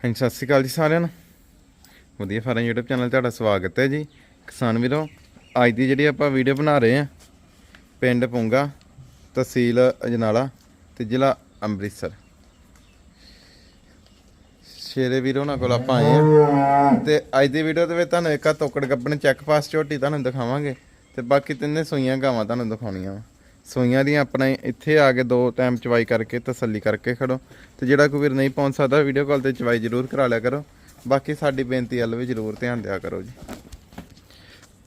ਹਾਂਜੀ, ਸਤਿ ਸ਼੍ਰੀ ਅਕਾਲ ਜੀ ਸਾਰਿਆਂ ਨੂੰ। ਵਧੀਆ ਫਾਰਮ YouTube ਚੈਨਲ ਤੁਹਾਡਾ ਸਵਾਗਤ ਹੈ ਜੀ। ਕਿਸਾਨ ਵੀਰੋ, ਅੱਜ ਦੀ ਜਿਹੜੀ ਆਪਾਂ ਵੀਡੀਓ ਬਣਾ ਰਹੇ ਆ ਪਿੰਡ ਪੁੰਗਾ, ਤਹਿਸੀਲ ਅਜਨਾਲਾ ਤੇ ਜ਼ਿਲ੍ਹਾ ਅੰਮ੍ਰਿਤਸਰ। ਸ਼ੇਰੇ ਵੀਰੋ ਨਾਲ ਕੋਲ ਆਪਾਂ ਆਏ ਆ ਤੇ ਅੱਜ ਦੀ ਵੀਡੀਓ ਦੇ ਵਿੱਚ ਤੁਹਾਨੂੰ ਇੱਕ ਆ ਤੋਕੜ ਗੱਬਣ ਚੈੱਕ ਪਾਸ ਝੋਟੀ ਤੁਹਾਨੂੰ ਦਿਖਾਵਾਂਗੇ ਤੇ ਬਾਕੀ ਤਿੰਨੇ ਸੂਈਆਂ ਗਾਵਾਂ ਤੁਹਾਨੂੰ ਦਿਖਾਉਣੀਆਂ ਵਾ। ਸੂਈਆਂ ਦੀਆਂ ਆਪਣੇ ਇੱਥੇ ਆ ਕੇ ਦੋ ਟਾਈਮ ਚਵਾਈ ਕਰਕੇ ਤਸੱਲੀ ਕਰਕੇ ਖੜੋ। ਤੇ ਜਿਹੜਾ ਕੋਈ ਵੀਰ ਨਹੀਂ ਪਹੁੰਚ ਸਕਦਾ ਵੀਡੀਓ ਕਾਲ ਤੇ ਚਵਾਈ ਜ਼ਰੂਰ ਕਰਾ ਲਿਆ ਕਰੋ। ਬਾਕੀ ਸਾਡੀ ਬੇਨਤੀ ਵੱਲ ਵੀ ਜ਼ਰੂਰ ਧਿਆਨ ਦਿਆ ਕਰੋ ਜੀ।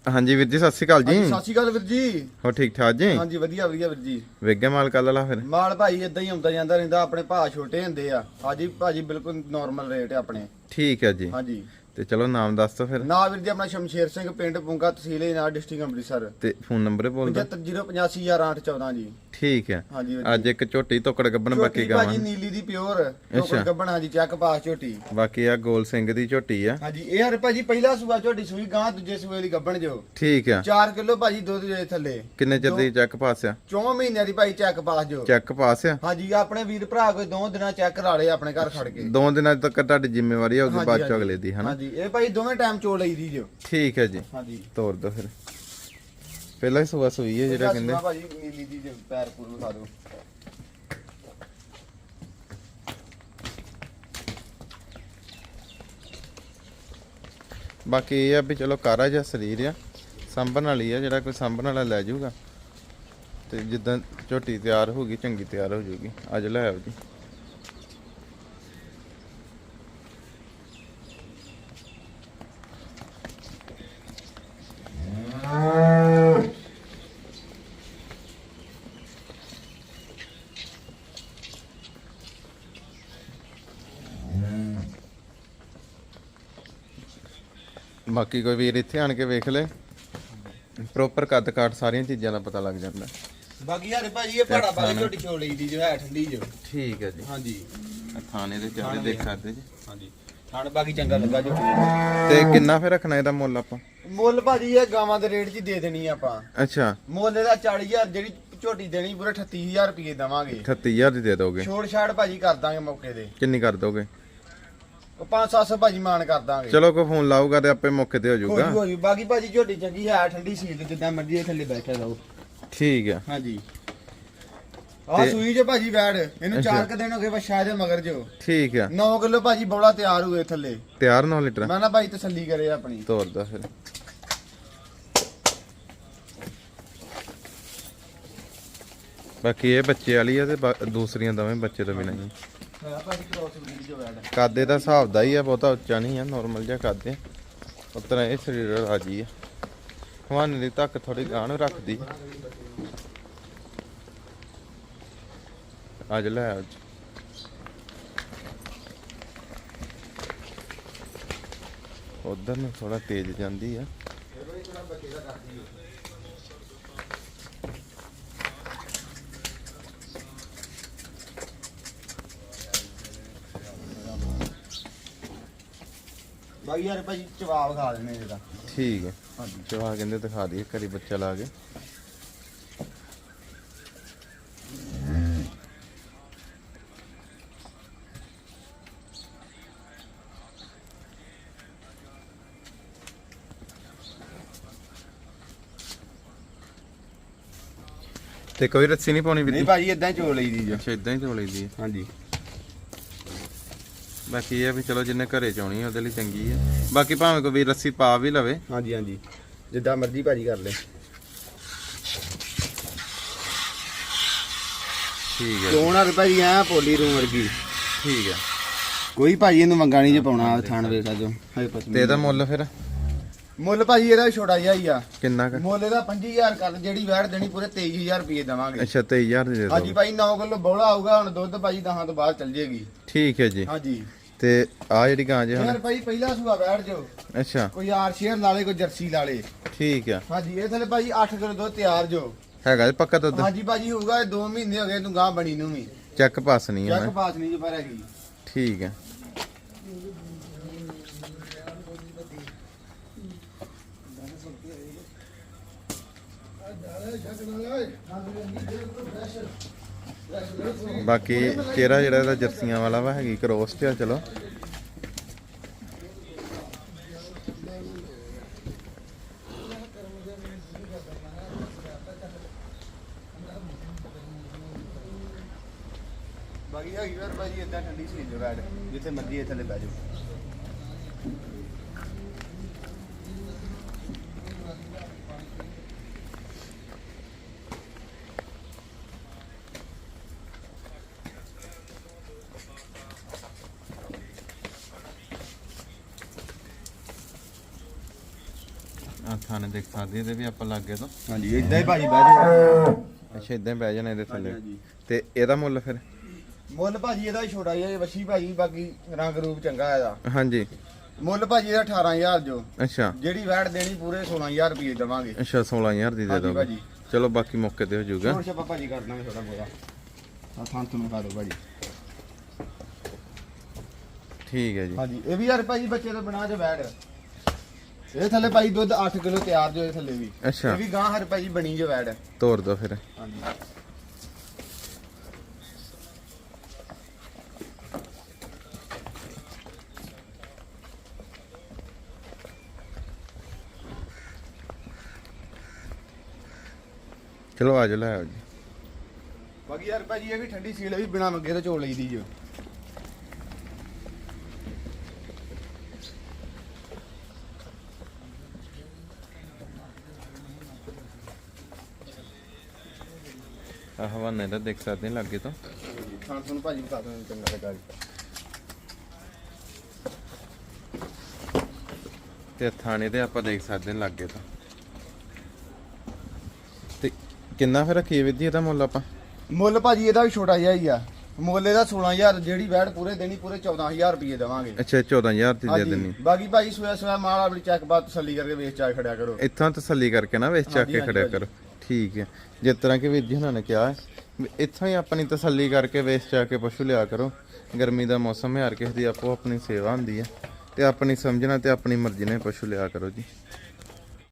ਹਾਂਜੀ ਵੀਰ ਜੀ ਸਤਿ ਸ਼੍ਰੀ ਅਕਾਲ ਜੀ। ਸਤਿ ਸ਼੍ਰੀ ਅਕਾਲ ਵੀਰ ਜੀ। ਹੋ ਠੀਕ ਠਾਕ ਜੀ? ਹਾਂਜੀ ਵਧੀਆ ਵਧੀਆ ਵੀਰ ਜੀ। ਵੇਗੇ ਮਾਲ ਕੱਲ ਵਾਲਾ ਫਿਰ? ਮਾਲ ਭਾਈ ਇਦਾਂ ਹੀ ਆਉਂਦਾ ਜਾਂਦਾ ਰਹਿੰਦਾ ਆਪਣੇ ਭਾਅ ਛੋਟੇ ਹੁੰਦੇ ਆ। ਹਾਂਜੀ ਭਾਜੀ ਬਿਲਕੁਲ ਨਾਰਮਲ ਰੇਟ ਆ ਆਪਣੇ। ਠੀਕ ਹੈ ਜੀ। ਹਾਂਜੀ। ਤੇ ਚਲੋ ਨਾਮ ਦੱਸ ਦਿਓ ਫਿਰ। ਨਾ ਵੀਰ ਜੀ ਆਪਣਾ ਸ਼ਮਸ਼ੇਰ ਸਿੰਘ ਪਿੰਡ ਪੁੰਗਾ ਤਹਿਸੀਲ ਨਾ ਡਿਸਟ੍ਰਿਕਟ ਅੰਮ੍ਰਿਤਸਰ। ਤੇ ਫੋਨ ਨੰਬਰ ਬੋਲ ਦਿਓ 75085814 ਜੀ। ਠੀਕ ਹੈ। ਹਾਂਜੀ ਅੱਜ ਇੱਕ ਝੋਟੀ ਤੋਕੜ ਗੱਬਣ ਬਾਕੀ ਗਾਵਾਂ ਭਾਜੀ ਨੀਲੀ ਦੀ ਪਿਓਰ। ਟੋਕਰ ਗੱਬਣ ਹਾਂਜੀ ਚੱਕ ਪਾਸ ਝੋਟੀ। ਬਾਕੀ ਆ ਗੋਲ ਸਿੰਘ ਦੀ ਝੋਟੀ ਆ। ਹਾਂਜੀ ਇਹ ਹਰ ਭਾਜੀ ਪਹਿਲਾ ਸੂਆ ਝੋਟੀ ਸੂਈ ਗਾਂ ਦੂਜੇ ਸੂਏ ਦੀ ਗੱਬਣ ਜੋ। ਠੀਕ ਆ। 4 ਕਿਲੋ ਭਾਜੀ ਦੁੱਧ ਦੇ ਥੱਲੇ। ਕਿੰਨੇ ਚਿਰ ਦੀ ਚੈੱਕ ਪਾਸ ਆ? 4 ਮਹੀਨਿਆਂ ਦੀ ਭਾਈ ਚੱਕ ਪਾਸ ਜੋ। ਚੈੱਕ ਪਾਸ ਆ। ਹਾਂਜੀ ਆਪਣੇ ਵੀਰ ਭਰਾ ਕੋਈ ਦੋ ਦਿਨਾਂ ਚੈੱਕ ਕਰਾ ਲਏ ਆਪਣੇ ਘਰ ਖੜ ਕੇ। ਦੋ ਦਿਨਾਂ ਤੱਕ ਤੁਹਾਡੀ ਜ਼ਿੰਮੇਵਾਰੀ ਹਾਂਜੀ, ਬਾਅਦ ਚ। ਅਗਲੇ ਦੀ ਹਨਾ? ਹਾਂਜੀ ਇਹ ਭਾਈ ਦੋਵੇਂ ਟਾਈਮ ਚੋ ਲਈ ਦੀ ਜੋ ਠੀਕ ਹੈ ਜੀ। ਹਾਂਜੀ। ਤੋਰ ਦੋ ਫਿਰ। ਪਹਿਲਾਂ ਹੀ ਸੁਬਾ ਸੂਈ ਹੈ ਜਿਹੜਾ ਕਹਿੰਦੇ। ਸੁਣਾ ਭਾਜੀ ਨੀਲੀ ਦੀ ਜੋ ਪੈਰ ਪੂਰ ਵਿਖਾ ਦਿਓ ਬਾਕੀ ਇਹ ਆ ਵੀ ਚਲੋ ਕਾਰਾ ਜਿਹਾ ਸਰੀਰ ਆ ਸੰਭਣ ਵਾਲੀ ਆ ਜਿਹੜਾ ਕੋਈ ਸੰਭਣ ਵਾਲਾ ਲੈ ਜਾਊਗਾ। ਤੇ ਜਿੱਦਾਂ ਝੋਟੀ ਤਿਆਰ ਹੋ ਗਈ ਚੰਗੀ ਤਿਆਰ ਹੋ ਜਾਊਗੀ। ਅੱਜ ਲੈ ਆਓ ਜੀ। ਬਾਕੀ ਕੋਈ ਵੀਰ ਇੱਥੇ ਆਣ ਕੇ ਵੇਖ ਲੈ। ਪ੍ਰੋਪਰ ਕੱਦ ਕਾਟ ਸਾਰੀਆਂ ਚੀਜ਼ਾਂ ਦਾ ਪਤਾ ਲੱਗ ਜਾਂਦਾ। ਬਾਕੀ ਯਾਰ ਭਾਜੀ ਇਹ ਭਾੜਾ ਬਾਰੇ ਝੋਟੀ ਲਈ ਦੀ ਜੋ ਹੈ ਠੰਡੀ ਜੋ ਠੀਕ ਹੈ ਜੀ। ਹਾਂਜੀ। ਥਾਣੇ ਦੇ ਚਾਰੇ ਦੇਖ ਸਕਦੇ ਜੀ। ਹਾਂਜੀ। ਥਾਣ ਬਾਕੀ ਚੰਗਾ ਲੱਗਾ ਝੋਟੀ ਤੇ ਕਿੰਨਾ ਫਿਰ ਰੱਖਣਾ ਇਹਦਾ ਮੁੱਲ ਆਪਾਂ? ਮੁੱਲ ਭਾਜੀ ਇਹ ਗਾਵਾਂ ਦੇ ਰੇਟ 'ਚ ਹੀ ਦੇ ਦੇਣੀ ਆਪਾਂ। ਅੱਛਾ। ਮੁੱਲ ਇਹਦਾ 40000 ਜਿਹੜੀ ਝੋਟੀ ਦੇਣੀ ਪੂਰੇ 38000 ਰੁਪਏ ਦੇਵਾਂਗੇ। 38000 ਦੀ ਦੇ ਦੋਗੇ। ਛੋੜ ਛਾੜ ਭਾਜੀ ਕਰ ਦਾਂਗੇ ਮੌਕੇ ਦੇ ਕਿੰਨੀ ਕਰ ਦੋਗੇ? ਉਹ 5-700 ਭਾਜੀ ਮਾਨ ਕਰ ਦਾਂਗੇ। ਚਲੋ ਕੋਈ ਫੋਨ ਲਾਊਗਾ ਤੇ ਆਪੇ ਮੌਕੇ ਤੇ ਹੋ ਜੂ ਜਾਊਗਾ ਹੋ ਜੂ। ਬਾਕੀ ਭਾਜੀ ਝੋਟੀ ਚੰਗੀ ਹੈ ਠੰਡੀ ਸੀਲ ਜਿੱਦਾਂ ਮਰਜ਼ੀ ਇਹ ਥੱਲੇ ਬੈਠਾ ਰਹੋ। ਠੀਕ ਹੈ ਹਾਂਜੀ। ਆ ਤੇ- ਸੂਈ ਜੋ ਭਾਜੀ ਬੈੜ ਇਹਨੂੰ। 4 ਕ ਦਿਨ ਹੋ ਗਏ ਬਸ ਦੇ ਮਗਰ ਜੋ। ਠੀਕ ਹੈ 9 ਕਿਲੋ ਭਾਜੀ ਬੋਲਾ ਤਿਆਰ ਹੋਏ ਥੱਲੇ। ਤਿਆਰ 9 ਲੀਟਰ? ਮੈਂ ਨਾ ਭਾਈ ਤਸੱਲੀ ਕਰੇ ਆਪਣੀ। ਤੋਰ ਦੋ ਫਿਰ। ਬਾਕੀ ਇਹ ਬੱਚੇ ਵਾਲੀ ਆ ਤੇ ਬਾ- ਦੂਸਰੀਆਂ ਦੋਵੇਂ ਬੱਚੇ ਤੋਂ ਬਿਨਾਂ ਹੀ। ਭਾਜੀ ਕਾਦੇ ਦਾ ਹਿਸਾਬ ਦਾ ਹੀ ਆ, ਬਹੁਤਾ ਉੱਚਾ ਨਹੀਂ ਆ ਨਾਰਮਲ ਜਿਹਾ ਕਾਦੇ ਉਤਰਾ ਇਹ ਸਰੀਰ ਰਾਜੀ ਆ। ਹਵਾਨੇ ਦੀ ਤੱਕ ਥੋੜੀ ਗਾਂ ਨੂੰ ਰੱਖਦੀ। ਅੱਜ ਲੈ ਆਓ ਉਧਰ ਨੂੰ ਥੋੜਾ ਤੇਜ਼ ਜਾਂਦੀ ਆ। ਬਾਕੀ ਯਾਰ ਭਾਜੀ ਜਵਾਬ ਖਾ ਦੇਣੇ ਇਹਦਾ। ਠੀਕ ਹੈ। ਹਾਂਜੀ। ਚਵਾ ਕਹਿੰਦੇ ਦਿਖਾ ਦਈਏ ਘਰੀ ਬੱਚਾ ਲਾ ਕੇ। ਤੇ ਕੋਈ ਰੱਸੀ ਨਹੀਂ ਪਾਉਣੀ ਨਹੀਂ ਭਾਜੀ ਇਦਾਂ ਹੀ ਚੋ ਲਈ ਦੀ ਜੋ ਅੱਛਾ ਇਦਾਂ ਹੀ ਝੋਲੀ ਦੀ ਹੈ। ਹਾਂਜੀ। ਬਾਕੀ ਇਹ ਆ ਵੀ ਚਲੋ ਜਿੰਨੇ ਘਰੇ ਚਾਉਣੀ ਉਹਦੇ ਲਈ ਚੰਗੀ ਹੈ ਬਾਕੀ ਭਾਵੇਂ ਕੋਈ ਰੱਸੀ ਪਾ ਵੀ ਲਵੇ। ਹਾਂਜੀ ਹਾਂਜੀ। ਜਿੱਦਾਂ ਮਰਜ਼ੀ ਭਾਜੀ ਕਰ ਲੈ। ਠੀਕ ਹੈ ਚੋਣ ਆ ਭਾਜੀ ਐ ਪੋਲੀ ਰੂਮ ਵਰਗੀ। ਠੀਕ ਹੈ ਕੋਈ ਭਾਜੀ ਇਹਨੂੰ ਮੰਗਾ ਨਹੀਂ ਜੇ ਪਾਉਣਾ ਥਾਣ ਵੇਖ ਪਤਨੀ ਤੇ ਇਹਦਾ ਮੁੱਲ ਫਿਰ? ਮੁੱਲ ਭਾਜੀ ਇਹਦਾ ਛੋਟਾ ਜਿਹਾ ਹੀ ਆ। ਕਿੰਨਾ ਕੁ? ਮੁੱਲ ਇਹਦਾ 25000 ਕਰ ਜਿਹੜੀ ਵੈਟ ਦੇਣੀ ਪੂਰੇ 23000 ਰੁਪਏ ਦੇਵਾਂਗੇ। ਅੱਛਾ 23000 ਦੀ ਦੇ ਹਾਂਜੀ ਭਾਈ 9 ਕਿਲੋ ਬੋਲਾ ਆਊਗਾ ਹੁਣ ਦੁੱਧ ਭਾਜੀ ਦਹਾਂ ਤੋਂ ਬਾਅਦ ਚੱਲ ਜੇਗੀ। ਠੀਕ ਹੈ ਜੀ। ਹਾਂਜੀ। ਤੇ ਆ ਜਿਹੜੀ ਗਾਂ ਜੇ ਯਾਰ ਹੁਣ ਭਾਈ ਪਹਿਲਾ ਸੂਆ ਬੈਠ ਜੋ ਅੱਛਾ। ਕੋਈ ਆਰ ਸ਼ੇਅਰ ਲਾ ਲੇ ਕੋਈ ਜਰਸੀ ਲਾ ਲੇ ਠੀਕ ਆ। ਹਾਂਜੀ ਇਹ ਥਲੇ ਭਾਜੀ 8 ਕਿਲੋ ਦੁੱਧ ਤਿਆਰ ਜੋ ਹੈਗਾ ਜੀ ਪੱਕਾ ਦੁੱਧ? ਹਾਂਜੀ ਭਾਜੀ ਹੋਊਗਾ ਇਹ 2 ਮਹੀਨੇ ਹੋ ਗਏ ਤੂੰ ਗਾਂ ਬਣੀ ਨੂੰ ਵੀ। ਚੈੱਕ ਪਾਸ ਨਹੀਂ ਹੈ ਚੱਕ ਨਾ ਪਾਸ ਨਹੀਂ ਜੋ ਪਰ ਹੈਗੀ। ਠੀਕ ਹੈ ਬਾਕੀ ਚਿਹਰਾ ਜਿਹੜਾ ਇਹਦਾ ਜਰਸੀਆਂ ਵਾਲਾ ਵਾ, ਹੈਗੀ ਕ੍ਰੋਸ ਤੇ ਚਲੋ। ਬਾਕੀ ਹੈਗੀ ਯਾਰ ਭਾਜੀ ਇਦਾਂ ਠੰਡੀ ਸੀ, ਜੋ ਰੈਡ ਜਿੱਥੇ ਮਰਜ਼ੀ ਥੱਲੇ ਬਹਿ ਥਾਣੇ ਦੇਖ ਸਕਦੇ ਇਹਦੇ ਵੀ ਆਪਾਂ ਲੱਗੇ ਤੋਂ। ਹਾਂਜੀ ਇਦਾਂ ਹੀ ਭਾਜੀ ਬਹਿ ਜਾਓ। ਅੱਛਾ ਇਦਾਂ ਬਹਿ ਜਾਣਾ ਇਹਦੇ ਥੱਲੇ। ਹਾਂਜੀ ਤੇ ਇਹਦਾ ਮੁੱਲ ਫਿਰ? ਮੁੱਲ ਭਾਜੀ ਇਹਦਾ ਹੀ ਛੋਟਾ ਜਿਹਾ ਵੱਛੀ ਭਾਜੀ ਬਾਕੀ ਰੰਗ ਰੂਪ ਚੰਗਾ ਇਹਦਾ। ਹਾਂਜੀ। ਮੁੱਲ ਭਾਜੀ ਇਹਦਾ 18000 ਜੋ। ਅੱਛਾ। ਜਿਹੜੀ ਵੈਟ ਦੇਣੀ ਪੂਰੇ 16000 ਰੁਪਏ ਦੇਵਾਂਗੇ। ਅੱਛਾ 16000 ਦੀ ਦੇ ਹਾਂਜੀ ਦੋਗੇ। ਭਾਜੀ। ਚਲੋ ਬਾਕੀ ਮੌਕੇ ਤੇ ਹੋ ਜਾਊਗਾ। ਹੋਰ ਛਪਾ ਭਾਜੀ ਕਰ ਦਾਂਗੇ ਥੋੜਾ ਬੋਲਾ ਆ ਥਾਂ ਤੁਹਾਨੂੰ ਖਾ ਦਿਓ ਭਾਜੀ। ਠੀਕ ਹੈ ਜੀ। ਹਾਂਜੀ ਇਹ ਵੀ ਯਾਰ ਭਾਜੀ ਬੱਚੇ ਤੋਂ ਬਣਾ ਜੋ ਵੈਟ ਇਹ ਥੱਲੇ ਭਾਜੀ ਦੁੱਧ 8 ਕਿਲੋ ਤਿਆਰ ਜੋ ਇਹ ਥੱਲੇ ਵੀ। ਅੱਛਾ। ਇਹ ਵੀ ਗਾਂ ਹਰ ਭਾਜੀ ਬਣੀ ਜੋ ਵੈਟ ਤੋਰ ਦੋ ਫਿਰ। ਹਾਂਜੀ। ਚਲੋ ਆ ਲੈ ਆਓ ਜੀ। ਬਾਕੀ ਯਾਰ ਭਾਜੀ ਇਹ ਵੀ ਠੰਡੀ ਸੀਲ ਵੀ ਬਿਨਾ ਮੰਗੇ ਤੋਂ ਝੋਲ ਲਈਦੀ ਜੋ। ਆ ਹਵਾਨੇ ਦਾ ਦੇਖ ਸਕਦੇ ਹਾਂ ਲੱਗੇ ਤੋਂ। ਖਾਣ ਤੁਹਾਨੂੰ ਭਾਜੀ ਬਤਾ ਦਿੰਦੇ ਚੰਗਾ ਲੱਗਾ ਤੇ ਥਾਣੇ ਤੇ ਆਪਾਂ ਦੇਖ ਸਕਦੇ ਹਾਂ ਲੱਗੇ ਤੋਂ। ਤੇ ਕਿੰਨਾ ਫਿਰ ਰੱਖੀਏ ਵਿਧੀ ਇਹਦਾ ਮੁੱਲ ਆਪਾਂ? ਮੁੱਲ ਭਾਜੀ ਇਹਦਾ ਵੀ ਛੋਟਾ ਜਿਹਾ ਹੀ ਆ। ਮੁੱਲ ਇਹਦਾ 16000 ਜਿਹੜੀ ਵੈਟ ਪੂਰੇ ਦੇਣੀ ਪੂਰੇ 14000 ਰੁਪਏ ਦੇਵਾਂਗੇ। ਅੱਛਾ 14000 ਦੀ ਦੇ ਹਾਂਜੀ ਦੇਣੀ। ਬਾਕੀ ਭਾਜੀ ਸੋਇਆ ਸੋਇਆ ਮਾਲ ਆਪਣੀ ਚੈੱਕ ਬਾਤ ਤਸੱਲੀ ਕਰਕੇ ਵੇਚ ਚਾ ਖੜਿਆ ਕਰੋ। ਇੱਥੋਂ ਤਸੱਲੀ ਕਰਕੇ ਨਾ ਵੇਚ ਚੱਕ ਹਾਂਜੀ, ਕੇ ਹਾਂਜੀ, ਖੜਿਆ। ਕਰੋ। ਠੀਕ ਹੈ। ਜਿਸ ਤਰ੍ਹਾਂ ਕਿ ਵੀਰ ਜੀ ਉਹਨਾਂ ਨੇ ਕਿਹਾ ਹੈ, ਵੀ ਇੱਥੋਂ ਹੀ ਆਪਣੀ ਤਸੱਲੀ ਕਰਕੇ ਵੇਚ ਜਾ ਕੇ ਪਸ਼ੂ ਲਿਆ ਕਰੋ। ਗਰਮੀ ਦਾ ਮੌਸਮ ਹੈ, ਹਰ ਕਿਸੇ ਦੀ ਆਪੋ ਆਪਣੀ ਸੇਵਾ ਹੁੰਦੀ ਹੈ। ਤੇ ਆਪਣੀ ਸਮਝਣਾ ਤੇ ਆਪਣੀ ਮਰਜ਼ੀ ਨਾਲ ਪਸ਼ੂ ਲਿਆ ਕਰੋ ਜੀ।